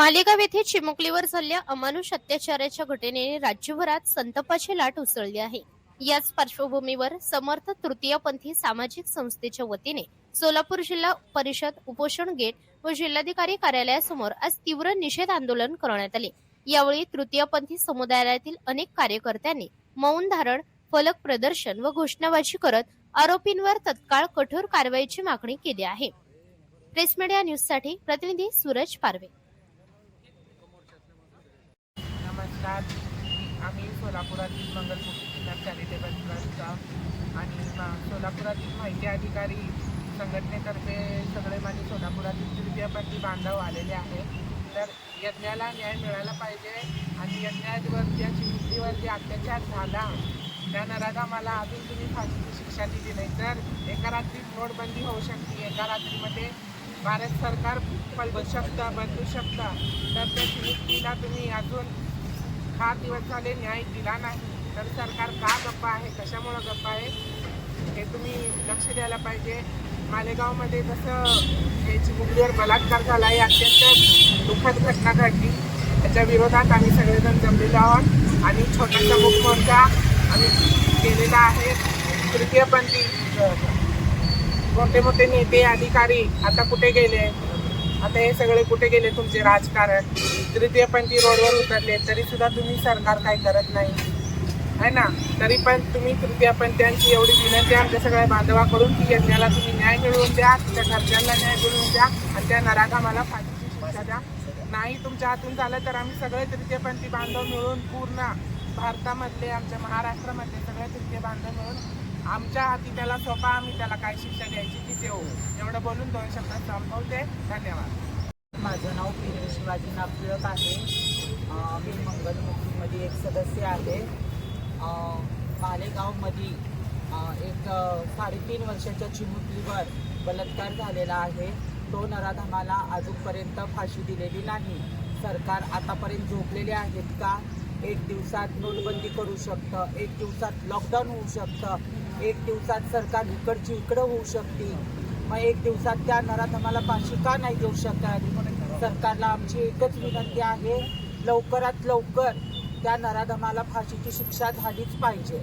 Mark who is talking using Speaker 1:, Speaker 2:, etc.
Speaker 1: मालेगाव येथे चिमुकलीवर झालेल्या अमानुष अत्याचाराच्या घटनेने राज्यभरात संतापाची लाट उसळली आहे. याच पार्श्वभूमीवर समर्थ तृतीयपंथी सामाजिक संस्थेच्या वतीने सोलापूर जिल्हा परिषद उपोषण गेट व जिल्हाधिकारी कार्यालयासमोर आज तीव्र निषेध आंदोलन करण्यात आले. यावेळी तृतीयपंथी समुदायातील अनेक कार्यकर्त्यांनी मौन धारण फलक प्रदर्शन व घोषणाबाजी करत आरोपींवर तत्काळ कठोर कारवाईची मागणी केली आहे. प्रेस मीडिया न्यूजसाठी प्रतिनिधी सूरज पारवे.
Speaker 2: नमस्कार. आम्ही सोलापुरातील मंगलमुखी किल्ला चॅरिटेबल ट्रस्टचा आणि सोलापुरातील माहिती अधिकारी संघटनेतर्फे सगळे माझे सोलापुरातील तृतीयपंथी बांधव आलेले आहेत. तर यज्ञाला न्याय मिळाला पाहिजे आणि यज्ञावर ज्या चिमुकलीवर जे अत्याचार झाला त्या नराधामाला अजून तुम्ही फाशीची शिक्षा दिली नाही. तर एका रात्रीत नोटबंदी होऊ शकते. एका रात्रीमध्ये भारत सरकार पलटू शकता बदलू शकता. तर त्या चिमुकलीला तुम्ही अजून हा दिवस झाले न्याय दिला नाही? तर सरकार का गप्पा आहे? कशामुळं गप्पा आहे? हे तुम्ही लक्ष द्यायला पाहिजे. मालेगावमध्ये जसं हे चिमुकलीवर बलात्कार झाला ही अत्यंत दुःखद घटना घडली. त्याच्या विरोधात आम्ही सगळेजण जमलेलो आहोत. आणि छोटासा मुख मोर्चा आम्ही केलेला आहे. तृतीयपंथी मोठे मोठे नेते अधिकारी आता कुठे गेले? आता हे सगळे कुठे गेले तुमचे राजकारण? तृतीयपंथी रोडवर उतरले तरी सुद्धा तुम्ही सरकार काय करत नाही. है ना? तरी पण तुम्ही तृतीयपंथीयांची एवढी विनंती आमच्या सगळ्या बांधवाकडून की यज्ञाला तुम्ही न्याय मिळवून द्या त्या घरच्यांना न्याय मिळवून द्या आणि त्या नराधामाला फाशीची शिक्षा द्या. नाही तुमच्या हातून झालं तर आम्ही सगळे तृतीयपंथी बांधव मिळून पूर्ण भारतामधले आमच्या महाराष्ट्रामधले सगळे तृतीय बांधव मिळून आमच्या हाती त्याला सोपा आम्ही त्याला काय शिक्षा द्यायची ती देऊ. एवढं बोलून दोन शब्दात संपवते. धन्यवाद.
Speaker 3: माझं नाव पिरे शिवाजी नागपूरक आहे. मी मंगलमुखीमध्ये एक सदस्य आहे. मालेगावमध्ये एक साडेतीन वर्षाच्या चिमुकलीवर बलात्कार झालेला आहे. तो नराधमाला अजूनपर्यंत फाशी दिलेली नाही. सरकार आतापर्यंत झोपलेले आहेत का? एक दिवसात नोटबंदी करू शकतं एक दिवसात लॉकडाऊन होऊ शकतं एक दिवसात सरकार इकडची इकडं होऊ शकते. मग एक दिवसात त्या नराधमाला फाशी का नाही देऊ शकत? सरकारला आमची एकच विनंती आहे लवकरात लवकर त्या नराधमाला फाशीची शिक्षा झालीच पाहिजे.